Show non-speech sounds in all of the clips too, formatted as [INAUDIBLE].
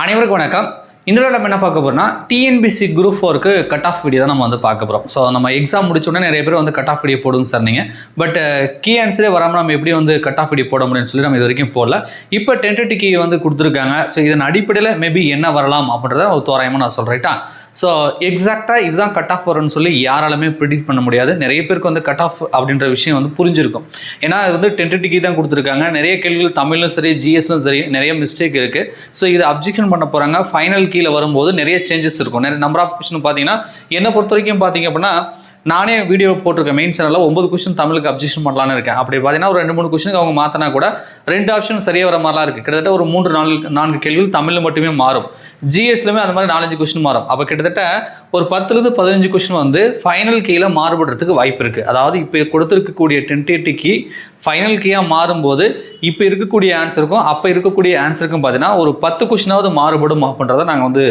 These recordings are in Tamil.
அனைவருக்கும் வணக்கம். இந்த நம்ம என்ன பார்க்க போறோம்னா டிஎன்பிசி குரூப் ஃபோருக்கு கட் ஆஃப் வீடியோ தான் நம்ம வந்து பார்க்க போகிறோம் ஸோ நம்ம எக்ஸாம் முடிச்சோடனே நிறைய பேர் வந்து கட் ஆஃப் வீடியோ போடுங்க சார் பட் கீ ஆன்சரே வராமல் நம்ம எப்படி வந்து கட் ஆஃப் வீடியோ போட முடியும்னு சொல்லி நம்ம இது வரைக்கும் போடல. இப்போ டென்டேட்டிவ் கீ வந்து கொடுத்துருக்காங்க. ஸோ இதன் அடிப்படையில் மேபி என்ன வரலாம் அப்படின்றத ஒரு தோராயமாக நான் சொல்கிறேட்டா ஸோ எக்ஸாக்டாக இதுதான் கட் ஆஃப் வரும்னு சொல்லி யாராலுமே ப்ரிடிக்ட் பண்ண முடியாது. நிறைய பேருக்கு வந்து கட் ஆஃப் அப்படின்ற விஷயம் வந்து புரிஞ்சிருக்கும். ஏன்னா அது வந்து டென்டிட்டிக்கு தான் கொடுத்துருக்காங்க. நிறைய கேள்விகள் தமிழும் சரி ஜிஎஸ்லும் சரி நிறைய மிஸ்டேக் இருக்குது ஸோ இது அப்ஜெக்ஷன் பண்ண போகிறாங்க ஃபைனல் கீழே வரும்போது நிறைய சேஞ்சஸ் இருக்கும். நிறைய நம்பர் ஆஃப் கொஸ்டின் பார்த்தீங்கன்னா என்னை பொறுத்த வரைக்கும் பார்த்தீங்க அப்படின்னா நானே வீடியோ போட்டிருக்கேன். மெயின் சேனலில் ஒன்பது கொஸ்டின் தமிழுக்கு அப்ஜெக்ஷன் பண்ணலான்னு இருக்கேன். அப்படி பார்த்தீங்கன்னா ஒரு ரெண்டு மூணு கொஸ்டினுக்கு அவங்க மாற்றினா கூட ரெண்டு ஆப்ஷன் சரியாக வர மாதிரிலாம் இருக்குது கிட்டத்தட்ட ஒரு மூன்று நாலு நான்கு கேள்விகள் தமிழில் மட்டுமே மாறும். ஜிஎஸ்லுமே அந்த மாதிரி நாலஞ்சு கொஸ்டின் மாறும். அப்போ கிட்டத்தட்ட ஒரு பத்துலேருந்து பதினஞ்சு கொஸ்டின் வந்து ஃபைனல் கீழே மாறுபடுறதுக்கு வாய்ப்பு இருக்குது அதாவது இப்போ கொடுத்துருக்கக்கூடிய டென்டேட்டிக்கு ஃபைனல் கீயாக மாறும்போது இப்போ இருக்கக்கூடிய ஆன்சருக்கும் அப்போ இருக்கக்கூடிய ஆன்சருக்கும் பார்த்தீங்கன்னா ஒரு பத்து கொஷினாவது மாறுபடும் அப்படின்றத நாங்கள் வந்து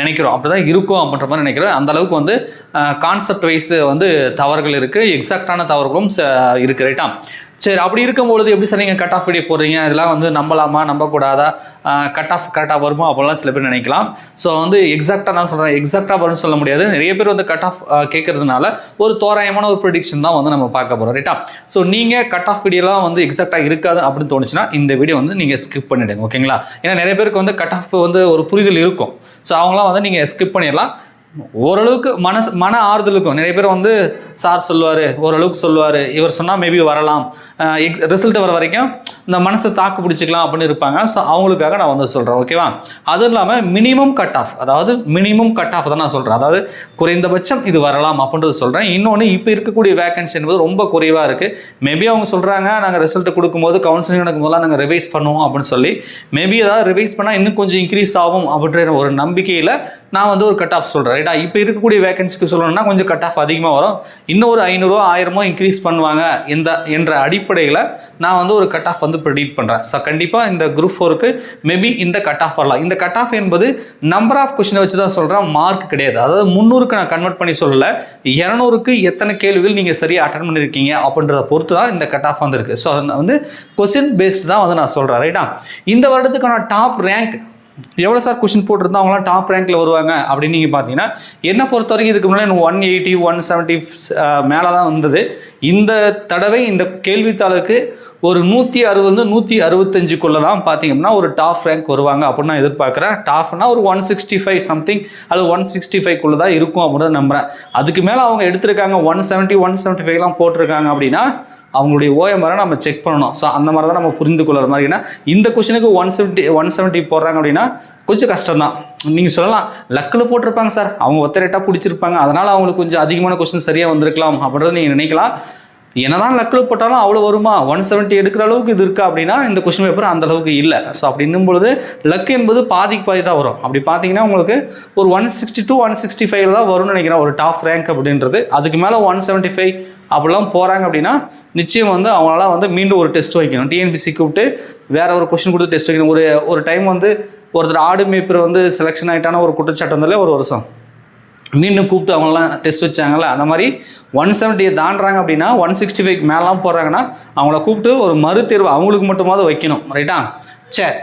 நினைக்கிறோம். அப்படி தான் இருக்கும் அப்படின்ற மாதிரி நினைக்கிறோம் அந்த அளவுக்கு வந்து கான்செப்ட் வைஸ் வந்து தவறுகள் இருக்குது எக்ஸாக்டான தவறுகளும் ச- இருக்குது ரைட்டா சரி அப்படி இருக்கும்பொழுது எப்படி சார் நீங்கள் கட் ஆஃப் வீடியோ போடுறீங்க? இதெல்லாம் வந்து நம்பலாமா? நம்பக்கூடாதா? கட் ஆஃப் கரெக்டாக வருமா? அப்படிலாம் சில பேர் நினைக்கலாம். ஸோ வந்து எக்ஸாக்டாக நான் சொல்கிறேன் எக்ஸாக்டாக வரும்னு சொல்ல முடியாது. நிறைய பேர் வந்து கட் ஆஃப் கேட்கறதுனால ஒரு தோராயமான ஒரு ப்ரிடிக்ஷன் தான் வந்து நம்ம பார்க்க போகிறோம் ரைட்டா ஸோ நீங்கள் கட் ஆஃப் வீடியோலாம் வந்து எக்ஸாக்டாக இருக்காது அப்படின்னு தோணுச்சுன்னா இந்த வீடியோ வந்து நீங்கள் ஸ்கிப் பண்ணிவிடுங்க ஓகேங்களா ஏன்னா நிறைய பேருக்கு வந்து கட் ஆஃப் வந்து ஒரு புரிதல் இருக்கும். ஸோ அவங்களாம் வந்து நீங்கள் ஸ்கிப் பண்ணிடலாம். ஓரளவுக்கு மனசு மன ஆறுதல் இருக்கும் நிறைய பேர் வந்து சார் சொல்லுவார் ஓரளவுக்கு சொல்லுவார். இவர் சொன்னால் மேபி வரலாம். ரிசல்ட் வர வரைக்கும் இந்த மனசை தாக்கு பிடிச்சிக்கலாம் அப்படின்னு இருப்பாங்க. ஸோ அவங்களுக்காக நான் வந்து சொல்கிறேன் ஓகேவா அதுவும் இல்லாமல் மினிமம் கட் ஆஃப் அதாவது மினிமம் கட் ஆஃப் தான் நான் சொல்கிறேன் அதாவது குறைந்தபட்சம் இது வரலாம் அப்படின்றது சொல்கிறேன் இன்னொன்று இப்போ இருக்கக்கூடிய வேகன்சி என்பது ரொம்ப குறைவாக இருக்குது மேபி அவங்க சொல்கிறாங்க நாங்கள் ரிசல்ட் கொடுக்கும்போது கவுன்சிலிங் நடக்கும்போதெல்லாம் நாங்கள் ரிவைஸ் பண்ணுவோம் அப்படின்னு சொல்லி. மேபி ஏதாவது ரிவைஸ் பண்ணால் இன்னும் கொஞ்சம் இன்க்ரீஸ் ஆகும் அப்படின்ற ஒரு நம்பிக்கையில் நான் வந்து ஒரு கட் ஆஃப் சொல்கிறேன் ரைட்டா இப்போ இருக்கக்கூடிய வேகன்சிக்கு சொல்லணும்னா கொஞ்சம் கட் ஆஃப் அதிகமாக வரும். இன்னும் ஒரு ஐநூறுரூவா ஆயிரமோ இன்க்ரீஸ் பண்ணுவாங்க இந்த என்ற அடிப்படையில் நான் வந்து ஒரு கட் ஆஃப் வந்து ப்ரெடிக்ட் பண்ணுறேன் ஸோ கண்டிப்பாக இந்த குரூப் ஃபோருக்கு மேபி இந்த கட் ஆஃப் வரலாம். இந்த கட் ஆஃப் என்பது நம்பர் ஆஃப் கொஷினை வச்சு தான் சொல்கிறேன் மார்க் கிடையாது. அதாவது முந்நூறுக்கு நான் கன்வெர்ட் பண்ணி சொல்லலை இரநூறுக்கு எத்தனை கேள்விகள் நீங்கள் சரியாக அட்டன் பண்ணியிருக்கீங்க அப்படின்றத பொறுத்து தான் இந்த கட் ஆஃப் வந்திருக்கு. ஸோ வந்து கொஸ்டின் பேஸ்டு தான் வந்து நான் சொல்கிறேன் ரைட்டா இந்த வருடத்துக்கான டாப் ரேங்க் எவ்வளோ சார் கொஷின் போட்டிருந்தா அவங்களாம் டாப் ரேங்க்கில் வருவாங்க அப்படின்னு நீங்கள் பார்த்தீங்கன்னா என்னை பொறுத்த வரைக்கும் இதுக்கு முன்னாடி ஒன் எயிட்டி ஒன் செவன்ட்டி மேலே தான் வந்தது. இந்த தடவை இந்த கேள்வித்தாளுக்கு ஒரு நூற்றி அறுபது நூற்றி அறுபத்தஞ்சுக்குள்ளே தான் பார்த்தீங்கன்னா ஒரு டாப் ரேங்க் வருவாங்க அப்படின்னு நான் எதிர்பார்க்குறேன். டாப்னா ஒரு ஒன் சிக்ஸ்டி ஃபைவ் சம்திங் அது ஒன் சிக்ஸ்டி ஃபைவ்க்குள்ளே தான் இருக்கும் அப்படின்னு நம்புகிறேன் அதுக்கு மேலே அவங்க எடுத்திருக்காங்க ஒன் செவன்ட்டி ஒன் செவன்ட்டி ஃபைவ்லாம் போட்டிருக்காங்க அப்படின்னா அவங்களுடைய ஓஎம்ஆரை நம்ம செக் பண்ணணும். ஸோ அந்த மாதிரி தான் நம்ம புரிந்து கொள்கிற மாதிரி ஏன்னா இந்த கொஷனுக்கு ஒன் செவன்ட்டி ஒன் செவன்ட்டி போடுறாங்க அப்படின்னா கொஞ்சம் கஷ்டம் தான் நீங்கள் சொல்லலாம் லக்கில் போட்டிருப்பாங்க சார் அவங்க ஒத்த ரேட்டாக பிடிச்சிருப்பாங்க. அதனால் அவங்களுக்கு கொஞ்சம் அதிகமான கொஸ்டின் சரியாக வந்திருக்கலாம் அப்படின்றத நீங்கள் நினைக்கலாம். என்னதான் லக்கில் போட்டாலும் அவ்வளோ வருமா? ஒன் செவன்ட்டி எடுக்கிற அளவுக்கு இது இருக்கா அப்படின்னா இந்த கொஸ்டின் பேப்பர் அந்த அளவுக்கு இல்லை. ஸோ அப்படின்னும் பொழுது லக் என்பது பாதிக்கு பாதி தான் வரும். அப்படி பார்த்தீங்கன்னா உங்களுக்கு ஒரு one sixty two one sixty ஃபைவ்ல தான் வரும்னு நினைக்கிறேன். ஒரு டாப் ரேங்க் அப்படின்றது. அதுக்கு மேலே ஒன் செவன்ட்டி ஃபைவ் அப்படிலாம் போகிறாங்க அப்படின்னா நிச்சயம் வந்து அவங்களால வந்து மீண்டும் ஒரு டெஸ்ட் வைக்கணும். டிஎன்பிசி கூப்பிட்டு வேற ஒரு கொஷின் கொடுத்து டெஸ்ட் வைக்கணும். ஒரு ஒரு டைம் வந்து ஒருத்தர் ஆடு மேய்ப்பர் வந்து செலெக்ஷன் ஆகிட்டான ஒரு குற்றச்சாட்டு வந்தாலே ஒரு வருஷம். மீண்டும் கூப்பிட்டு அவங்களாம் டெஸ்ட் வச்சாங்கல்ல அந்த மாதிரி ஒன் செவன்ட்டியை தாண்டுறாங்க அப்படின்னா ஒன் சிக்ஸ்டி ஃபைவ் மேலாம் போடுறாங்கன்னா அவங்கள கூப்பிட்டு ஒரு மறுதேர்வு அவங்களுக்கு மட்டுமாவது வைக்கணும். ரைட்டா சரி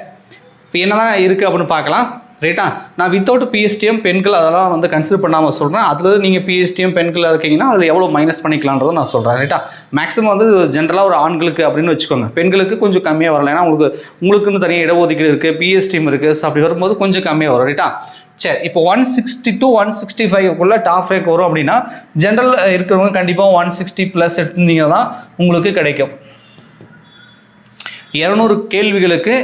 இப்போ என்னதான் இருக்குது அப்படின்னு பார்க்கலாம். ரைட்டா நான் வித்தவுட் பிஎஸ்டிஎம் பெண்கள் அதெல்லாம் வந்து கன்சிடர் பண்ணாமல் சொல்கிறேன் அதில் நீங்கள் பிஎஸ்டிஎம் பெண்கள் இருக்கீங்கன்னா அதில் எவ்வளோ மைனஸ் பண்ணிக்கலான்றதை நான் சொல்கிறேன் ரைட்டா மேக்ஸிமம் வந்து ஜென்ரலாக ஒரு ஆண்களுக்கு அப்படின்னு வச்சுக்கோங்க. பெண்களுக்கு கொஞ்சம் கம்மியாக வரல ஏன்னா உங்களுக்கு உங்களுக்குன்னு தனியாக இடஒதுக்கீடு இருக்குது பிஎஸ்டிஎம் இருக்குது ஸோ அப்படி வரும்போது கொஞ்சம் கம்மியாக வரும். ரைட்டா சரி இப்போ one sixty to one sixty ஃபைவ்க்குள்ளே top rank வரும் அப்படின்னா ஜென்ரல் இருக்கிறவங்க கண்டிப்பாக ஒன் சிக்ஸ்டி ப்ளஸ் எடுத்துருந்தீங்க தான் உங்களுக்கு கிடைக்கும். இரநூறு கேள்விகளுக்கு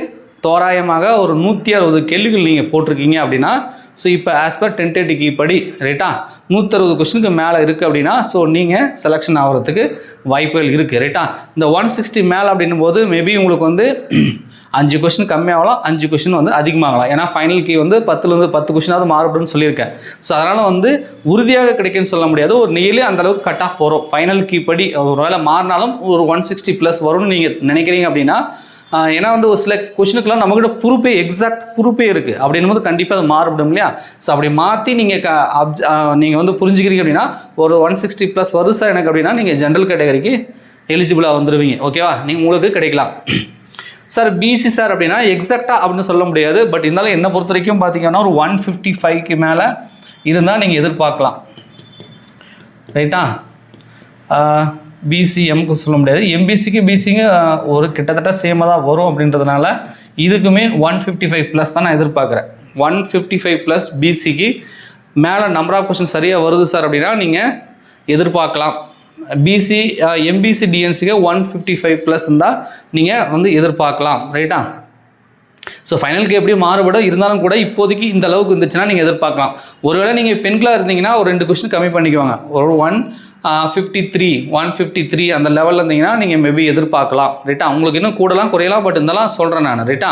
தோராயமாக ஒரு நூற்றி அறுபது கேள்விகள் நீங்கள் போட்டிருக்கீங்க அப்படின்னா ஸோ இப்போ ஆஸ் பர் டென்டேட்டிக்கு படி ரைட்டா நூற்றறுபது கொஸ்டினுக்கு மேலே இருக்குது அப்படின்னா ஸோ நீங்கள் செலெக்ஷன் ஆகிறதுக்கு வாய்ப்புகள் இருக்குது ரைட்டா இந்த ஒன் சிக்ஸ்டி மேலே அப்படின்னும் போது மேபி உங்களுக்கு வந்து [CLEARS THROAT] அஞ்சு கொஷின் கம்மியாகலாம் அஞ்சு கொஷின் வந்து அதிகமாகலாம் ஏன்னா ஃபைனல் கீ வந்து பத்துலேருந்து பத்து கொஷினாவது மாறுபடும்னு சொல்லியிருக்கேன். ஸோ அதனால் வந்து உறுதியாக கிடைக்குன்னு சொல்ல முடியாது. ஒரு நெய்லே அந்தளவுக்கு கட் ஆஃப் வரும். ஃபைனல் கீ படி ஒரு வேளை மாறினாலும் ஒரு ஒன் சிக்ஸ்டி ப்ளஸ் வரும்னு நீங்கள் நினைக்கிறீங்க அப்படின்னா ஏன்னா வந்து ஒரு சில கொஷினுக்குலாம் நம்மக்கிட்ட ப்ரூஃபே எக்ஸாக்ட் ப்ரூப்பே இருக்குது அப்படின்னும் போது கண்டிப்பாக அது மாறுபடும் இல்லையா? ஸோ அப்படி மாற்றி நீங்கள் க அப்ஜ நீங்கள் வந்து புரிஞ்சுக்கிறீங்க அப்படின்னா ஒரு ஒன் சிக்ஸ்டி ப்ளஸ் வருது சார் எனக்கு அப்படின்னா நீங்கள் ஜென்ரல் கேட்டகரிக்கு எலிஜிபிளாக வந்துடுவீங்க ஓகேவா நீங்கள் உங்களுக்கு கிடைக்கலாம். சார் பிசி சார் அப்படின்னா எக்ஸாக்டாக அப்படின்னு சொல்ல முடியாது. பட் இருந்தாலும் என்னை பொறுத்த வரைக்கும் பார்த்தீங்கன்னா ஒரு ஒன் ஃபிஃப்டி ஃபைவ்க்கு மேலே இருந்தால் நீங்கள் எதிர்பார்க்கலாம். ரைட்டா பிசிஎம்க்கு சொல்ல முடியாது. எம்பிசிக்கு பிசிங்க ஒரு கிட்டத்தட்ட சேமாக தான் வரும் அப்படின்றதுனால இதுக்குமே ஒன் ஃபிஃப்டி ஃபைவ் ப்ளஸ் தான் நான் எதிர்பார்க்குறேன். ஒன் ஃபிஃப்டி ஃபைவ் ப்ளஸ் பிசிக்கு மேலே நம்பர் ஆஃப் கொஸ்டின் சரியாக வருது சார் அப்படின்னா நீங்கள் எதிர்பார்க்கலாம். பிசி எம்பிசி டிஎன்சிக்கு ஒன் ஃபிஃப்டி ஃபைவ் ப்ளஸ் இருந்தால் நீங்கள் வந்து எதிர்பார்க்கலாம். ரைட்டா ஸோ ஃபைனலுக்கு எப்படி மாறுபடும் இருந்தாலும் கூட இப்போதைக்கு இந்த அளவுக்கு இருந்துச்சுன்னா நீங்கள் எதிர்பார்க்கலாம். ஒருவேளை நீங்கள் பெண்களாக இருந்தீங்கன்னா ஒரு ரெண்டு கொஸ்டின் கம்மி பண்ணிக்குவாங்க. ஒரு one fifty three one fifty three அந்த லெவலில் இருந்தீங்கன்னா நீங்கள் மேபி எதிர்பார்க்கலாம். ரைட்டா உங்களுக்கு இன்னும் கூடலாம் குறையலாம் பட் இருந்தாலும் சொல்கிறேன் நான் ரைட்டா.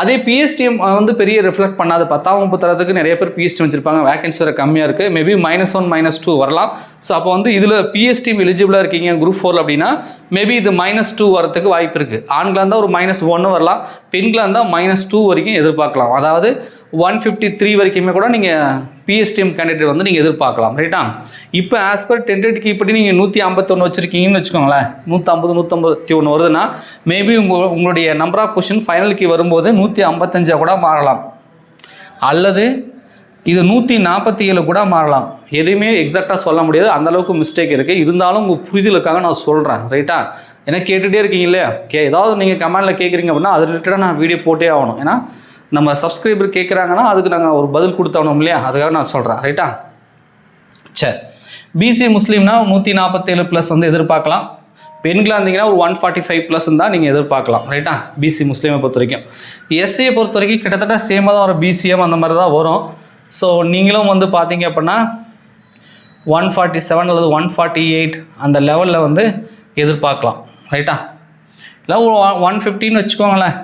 அதே பிஎஸ்டிஎம் வந்து பெரிய ரிஃப்ளெக்ட் பண்ணாது பத்தாம் வகுப்பு தரத்துக்கு நிறைய பேர் பிஎஸ்டி வச்சிருப்பாங்க. வேகன்சி வர கம்மியாக இருக்குது maybe minus one minus two வரலாம். ஸோ அப்போ வந்து இதில் பிஎஸ்டிஎம் எலிஜிபிளாக இருக்கீங்க குரூப் ஃபோர் அப்படின்னா மேபி இது மைனஸ் டூ வரத்துக்கு வாய்ப்பு இருக்குது ஆண்களாக இருந்தால் ஒரு மைனஸ் ஒன்று வரலாம். பெண்களாக இருந்தால் மைனஸ் டூ வரைக்கும் எதிர்பார்க்கலாம். அதாவது ஒன் ஃபிஃப்டி த்ரீ வரைக்குமே கூட நீங்கள் பிஎஸ்டிஎம் கேண்டிடேட் வந்து நீங்கள் எதிர்பார்க்கலாம் ரைட்டா இப்போ ஆஸ் பர் டென்டேட் இப்படி நீங்கள் நூற்றி ஐம்பத்தொன்று வச்சுருக்கீங்கன்னு வச்சுக்கோங்களேன். நூற்றம்பது நூற்றம்பத்தி ஒன்று வருதுன்னா மேபி உங்கள் உங்களுடைய நம்பர் ஆஃப் கொஷின் ஃபைனலுக்கு வரும்போது நூற்றி ஐம்பத்தஞ்சா கூட மாறலாம். அல்லது இது நூற்றி நாற்பத்தி ஏழு கூட மாறலாம். எதுவுமே எக்ஸாக்டாக சொல்ல முடியாது. அந்த அளவுக்கு மிஸ்டேக் இருக்குது இருந்தாலும் உங்கள் புரிதலுக்காக நான் சொல்கிறேன் ரைட்டா ஏன்னா கேட்டுகிட்டே இருக்கீங்க இல்லையா? கே ஏதாவது நீங்கள் கமெண்டில் கேட்குறீங்க அப்படின்னா அது ரிலேட்டடாக நான் வீடியோ போட்டே ஆகணும். ஏன்னா நம்ம சப்ஸ்கிரைபர் கேட்குறாங்கன்னா அதுக்கு நாங்கள் ஒரு பதில் கொடுத்தோம் இல்லையா? அதுக்காக நான் சொல்கிறேன் ரைட்டா சரி பிசி முஸ்லீம்னா நூற்றி நாற்பத்தேழு ப்ளஸ் வந்து எதிர்பார்க்கலாம். பெண்களாக இருந்தீங்கன்னா ஒரு ஒன் ஃபார்ட்டி ஃபைவ் ப்ளஸ் இருந்தால் நீங்கள் எதிர்பார்க்கலாம். ரைட்டா பிசி முஸ்லீமை பொறுத்த வரைக்கும் எஸ்சியை பொறுத்த வரைக்கும் கிட்டத்தட்ட சேமாக தான் வரும். பிசிஎம் அந்த மாதிரி தான் வரும். ஸோ நீங்களும் வந்து பார்த்தீங்க அப்படின்னா ஒன் ஃபார்ட்டி செவன் அல்லது ஒன் ஃபார்ட்டி எயிட் அந்த லெவலில் வந்து எதிர்பார்க்கலாம். ரைட்டா இல்லை ஒரு ஒன் ஃபிஃப்டின்னு வச்சுக்கோங்களேன்.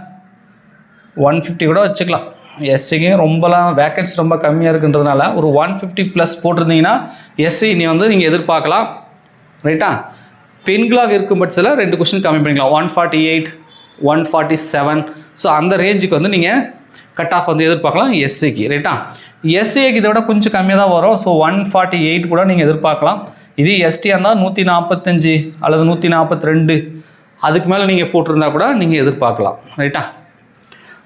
ஒன் ஃபிஃப்டி கூட வச்சுக்கலாம். எஸ்சிக்கு ரொம்பலாம் வேக்கன்சி ரொம்ப கம்மியாக இருக்குன்றதுனால ஒரு ஒன் ஃபிஃப்டி ப்ளஸ் போட்டிருந்தீங்கன்னா எஸ்சி நீ வந்து நீங்கள் எதிர்பார்க்கலாம். ரைட்டா பெண்களாக இருக்கும் பட்சத்தில் ரெண்டு கொஷின் கம்மி பண்ணிக்கலாம். One forty eight one forty seven so அந்த ரேஞ்சுக்கு வந்து நீங்கள் கட் ஆஃப் வந்து எதிர்பார்க்கலாம் எஸ்சிக்கு ரைட்டா எஸ்சிக்கு இதை விட கொஞ்சம் கம்மியாக தான் வரும். ஸோ ஒன் ஃபார்ட்டி எயிட் கூட நீங்கள் எதிர்பார்க்கலாம். இது எஸ்டியாக இருந்தால் நூற்றி நாற்பத்தஞ்சு அல்லது நூற்றி நாற்பத்தி ரெண்டு. அதுக்கு மேலே நீங்கள் போட்டிருந்தா கூட நீங்கள் எதிர்பார்க்கலாம். ரைட்டா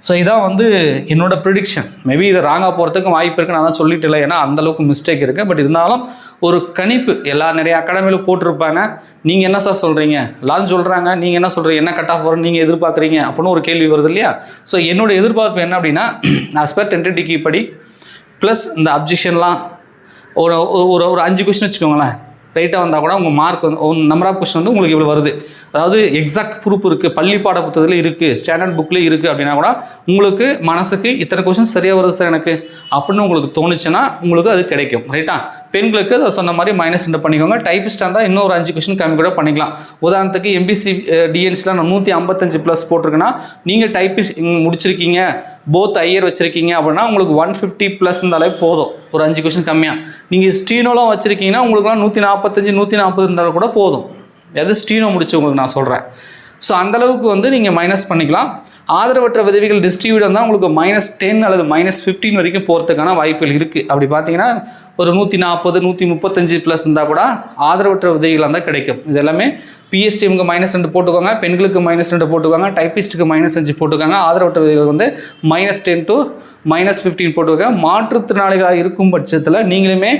ஸோ இதான் வந்து என்னோட ப்ரிடிக்ஷன் மேபி இது ராங்காக போகிறதுக்கும் வாய்ப்பு இருக்குது நான் தான் சொல்லிட்டு இல்லை. ஏன்னா அந்தளவுக்கு மிஸ்டேக் இருக்குது பட் இருந்தாலும் ஒரு கணிப்பு. எல்லா நிறைய அகாடமியிலும் போட்டிருப்பாங்க. நீங்கள் என்ன சார் சொல்கிறீங்க எல்லாரும் சொல்கிறாங்க நீங்கள் என்ன சொல்கிறீங்க என்ன கட் ஆஃப் வரும் நீங்கள் எதிர்பார்க்குறீங்க? அப்படின்னு ஒரு கேள்வி வருது இல்லையா? ஸோ என்னோட எதிர்பார்ப்பு என்ன அப்படின்னா ஆஸ் பர் டென்டேட்டிக்கு படி ப்ளஸ் இந்த அப்ஜெக்ஷன்லாம் ஒரு ஒரு ஒரு அஞ்சு கொஸ்டின் வச்சுக்கோங்களேன். ரைட்டாக வந்தால் கூட உங்கள் மார்க் வந்து நம்பர் ஆஃப் கொஸ்டின் வந்து உங்களுக்கு இவ்வளோ வருது. அதாவது எக்ஸாக்ட் ப்ரூஃப் இருக்குது பள்ளி பாட புத்தகத்தில் இருக்குது ஸ்டாண்டர்ட் புக்லேயும் இருக்குது அப்படின்னா கூட உங்களுக்கு மனசுக்கு இத்தனை கொஸ்டின் சரியாக வருது சார் எனக்கு? அப்படின்னு உங்களுக்கு தோணுச்சுன்னா உங்களுக்கு அது கிடைக்கும். ரைட்டா பெண்களுக்கு அதை சொன்ன மாதிரி மைனஸ் ரெண்டு பண்ணிக்கோங்க. டைப்பிஸ்டாக இருந்தால் இன்னும் ஒரு அஞ்சு கொஸ்டின் கம்மி கூட பண்ணிக்கலாம். உதாரணத்துக்கு எம்பிசி டிஎன்சிலாம் நான் நூற்றி ஐம்பத்தஞ்சு ப்ளஸ் போட்டிருக்கேன்னா நீங்கள் டைப்பிஸ்ட் முடிச்சிருக்கீங்க. போத் ஐயர் வச்சுருக்கீங்க அப்படின்னா உங்களுக்கு ஒன் ஃபிஃப்டி ப்ளஸ் இருந்தாலே போதும். ஒரு அஞ்சு கொஷின் கம்மியாக நீங்கள் ஸ்டீனோலாம் வச்சுருக்கீங்கன்னா உங்களுக்குலாம் நூற்றி நாற்பத்தஞ்சு நூற்றி நாற்பது இருந்தாலும் கூட போதும். எது ஸ்டீனோ முடிச்சு உங்களுக்கு நான் சொல்கிறேன் ஸோ அந்தளவுக்கு வந்து நீங்கள் மைனஸ் பண்ணிக்கலாம். ஆதரவற்ற விதவிகள் டிஸ்ட்ரிபியூட் தான் உங்களுக்கு மைனஸ் டென் அல்லது மைனஸ் ஃபிஃப்டீன் வரைக்கும் போகிறதுக்கான வாய்ப்புகள் இருக்குது அப்படி பார்த்தீங்கன்னா ஒரு நூற்றி நாற்பது நூற்றி முப்பத்தஞ்சு ப்ளஸ் இருந்தால் கூட ஆதரவற்ற உதவிகளாக தான் கிடைக்கும். இது எல்லாமே பிஎஸ்டிஎம்க்கு மைனஸ் ரெண்டு போட்டுக்கோங்க பெண்களுக்கு மைனஸ் ரெண்டு போட்டுக்கோங்க டைப்பிஸ்ட்டுக்கு மைனஸ் அஞ்சு போட்டுக்கோங்க. ஆதரவற்ற உதவிகள் வந்து minus ten to minus fifteen போட்டுக்கோங்க. மாற்றுத்திறனாளிகளாக இருக்கும் பட்சத்தில் நீங்களுமே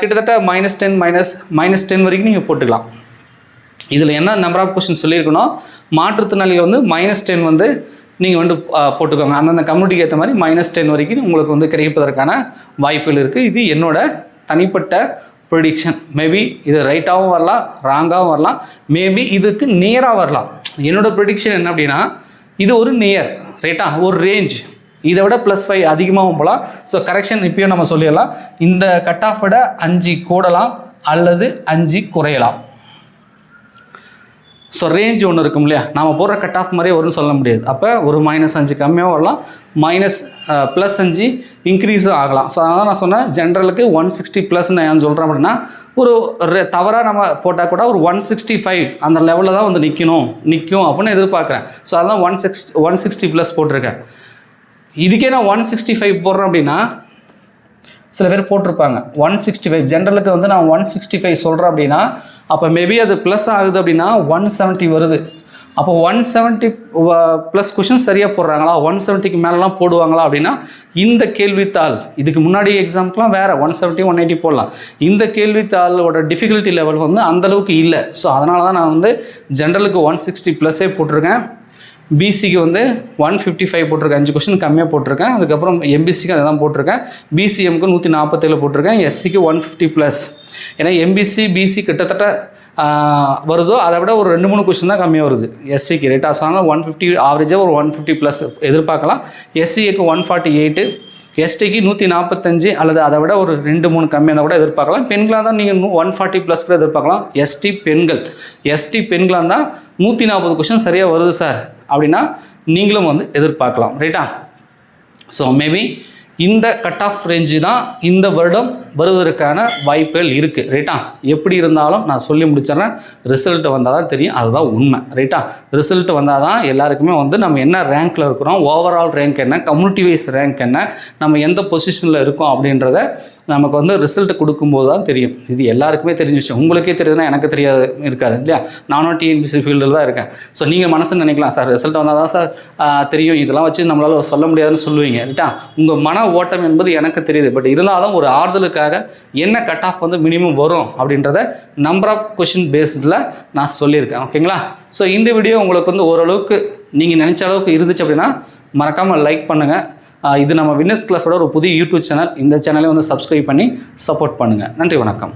கிட்டத்தட்ட minus ten minus minus ten வரைக்கும் நீங்கள் போட்டுக்கலாம். இதில் என்ன நம்பர் ஆஃப் கொஸ்டின் சொல்லியிருக்கணும்? மாற்றுத்திறனாளிகள் வந்து மைனஸ் டென் வந்து நீங்கள் வந்து போட்டுக்கோங்க. அந்தந்த கம்யூனிட்டிக்கு ஏற்ற மாதிரி மைனஸ் டென் வரைக்கும் உங்களுக்கு வந்து கிடைப்பதற்கான வாய்ப்புகள் இருக்குது இது என்னோட தனிப்பட்ட ப்ரொடிக்ஷன் மேபி இது ரைட்டாகவும் வரலாம் ராங்காகவும் வரலாம். மேபி இதுக்கு நேராக வரலாம். என்னோடய ப்ரொடிக்ஷன் என்ன அப்படின்னா இது ஒரு நியர் ரைட்டா ஒரு ரேஞ்ச் இதை விட ப்ளஸ் ஃபைவ் அதிகமாகவும் போகலாம். ஸோ கரெக்ஷன் இப்பயும் நம்ம சொல்லிடலாம். இந்த கட் ஆஃப் விட அஞ்சு கூடலாம் அல்லது அஞ்சு குறையலாம். ஸோ ரேஞ்ச் ஒன்று இருக்கும் இல்லையா? நாம் போடுற கட் ஆஃப் மாதிரியே வரும்னு சொல்ல முடியாது. அப்போ ஒரு மைனஸ் அஞ்சு கம்மியாக வரலாம். மைனஸ் ப்ளஸ் அஞ்சு இன்க்ரீஸும் ஆகலாம். ஸோ அதனால் நான் சொன்னேன் ஜென்ரலுக்கு ஒன் சிக்ஸ்டி ப்ளஸ்ன்னு நான் சொல்கிறேன் அப்படின்னா ஒரு தவறாக நம்ம போட்டால் கூட ஒரு ஒன் சிக்ஸ்டி ஃபைவ் அந்த லெவலில் தான் வந்து நிற்கணும் நிற்கும் அப்படின்னு எதிர்பார்க்குறேன். ஸோ அதான் one six one sixty plus போட்டிருக்கேன். இதுக்கே நான் ஒன் சிக்ஸ்டி ஃபைவ் போடுறேன் அப்படின்னா சில பேர் போட்டிருப்பாங்க. ஒன் சிக்ஸ்டி ஃபைவ் ஜென்ரலுக்கு வந்து நான் ஒன் சிக்ஸ்டி ஃபைவ் சொல்கிறேன் அப்படின்னா அப்போ மேபி அது ப்ளஸ் ஆகுது அப்படின்னா ஒன் செவன்ட்டி வருது. அப்போ ஒன் செவன்ட்டி ப்ளஸ் கொஷின் சரியாக போடுறாங்களா? ஒன் செவன்ட்டிக்கு மேலெலாம் போடுவாங்களா அப்படின்னா இந்த கேள்வித்தாள் இதுக்கு முன்னாடி எக்ஸாம்க்குலாம் வேறு ஒன் செவன்ட்டி ஒன் எயிட்டி போடலாம். இந்த கேள்வித்தாளோட டிஃபிகல்ட்டி லெவல் வந்து அந்தளவுக்கு இல்லை. ஸோ அதனால தான் நான் வந்து ஜென்ரலுக்கு ஒன் சிக்ஸ்டி ப்ளஸ்ஸே போட்டிருக்கேன். பிசிக்கு வந்து ஒன் ஃபிஃப்டி ஃபைவ் போட்டிருக்கேன். அஞ்சு கொஸ்டின் கம்மியாக போட்டிருக்கேன். அதுக்கப்புறம் எம்பிசிக்கு அதெல்லாம் போட்டிருக்கேன். பிசிஎம்க்கு நூற்றி நாற்பத்தேழு போட்டிருக்கேன். எஸ்சிக்கு ஒன் ஃபிஃப்டி ப்ளஸ் ஏன்னா எம்பிசி பிசி கிட்டத்தட்ட வருதோ அதை விட ஒரு ரெண்டு மூணு கொஸ்டின் தான் கம்மியாக வருது. எஸ்சிக்கு ரைட்டாக ஸோ ஒன் ஃபிஃப்டி ஆவரேஜாக ஒரு ஒன் ஃபிஃப்டி ப்ளஸ் எதிர்பார்க்கலாம். எஸ்சிக்கு ஒன் ஃபார்ட்டி எயிட்டு எஸ்டிக்கு நூற்றி நாற்பத்தஞ்சு அல்லது அதை விட ஒரு ரெண்டு மூணு கம்மியாக கூட எதிர்பார்க்கலாம். பெண்களாக தான் நீங்கள் ஒன் ஃபார்ட்டி ப்ளஸ் கூட எதிர்பார்க்கலாம். எஸ்டி பெண்கள் எஸ்டி பெண்களாக இருந்தால் நூற்றி நாற்பது கொஷின் சரியாக வருது சார் அப்படின்னா நீங்களும் வந்து எதிர்பார்க்கலாம் ரைட்டா ஸோ மேபி இந்த கட் ஆஃப் ரேஞ்சு தான் இந்த வருடம் வருவதற்கான வாய்ப்புகள் இருக்குது ரைட்டா? எப்படி இருந்தாலும் நான் சொல்லி முடிச்சிடுறேன். ரிசல்ட் வந்தால் தான் தெரியும். அதுதான் உண்மை. ரைட்டா? ரிசல்ட் வந்தால் தான் எல்லாருக்குமே வந்து நம்ம என்ன ரேங்க்கில் இருக்கிறோம் ஓவரால் ரேங்க் என்ன கம்யூனிட்டி வைஸ் ரேங்க் என்ன நம்ம எந்த பொசிஷனில் இருக்கோம் அப்படின்றத நமக்கு வந்து ரிசல்ட் கொடுக்கும்போது தான் தெரியும். இது எல்லாருக்குமே தெரிஞ்ச விஷயம். உங்களுக்கே தெரியுதுன்னா எனக்கு தெரியாது இருக்காது இல்லையா? நானும் டிஎன்பிசி ஃபீல்டில் தான் இருக்கேன். ஸோ நீங்கள் மனசு நினைக்கலாம். சார் ரிசல்ட் வந்தால் தான் சார் தெரியும். இதெல்லாம் வச்சு நம்மளால் சொல்ல முடியாதுன்னு சொல்லுவீங்க. ரைட்டா? உங்கள் மன ஓட்டம் என்பது எனக்கு தெரியுது. பட் இருந்தாலும் ஒரு ஆறுதலுக்கு ஆறுதலுக்காக என்ன கட் ஆஃப் வந்து மினிமம் வரும் அப்படின்றத நம்பர் ஆஃப் கொஷின் பேஸ்டில் நான் சொல்லியிருக்கேன். ஓகேங்களா ஸோ இந்த வீடியோ உங்களுக்கு வந்து ஓரளவுக்கு நீங்கள் நினச்ச அளவுக்கு இருந்துச்சு அப்படின்னா மறக்காமல் லைக் பண்ணுங்கள் இது நம்ம வின்னர்ஸ் கிளாஸோட ஒரு புதிய யூடியூப் சேனல் இந்த சேனலை வந்து சப்ஸ்கிரைப் பண்ணி சப்போர்ட் பண்ணுங்கள் நன்றி வணக்கம்.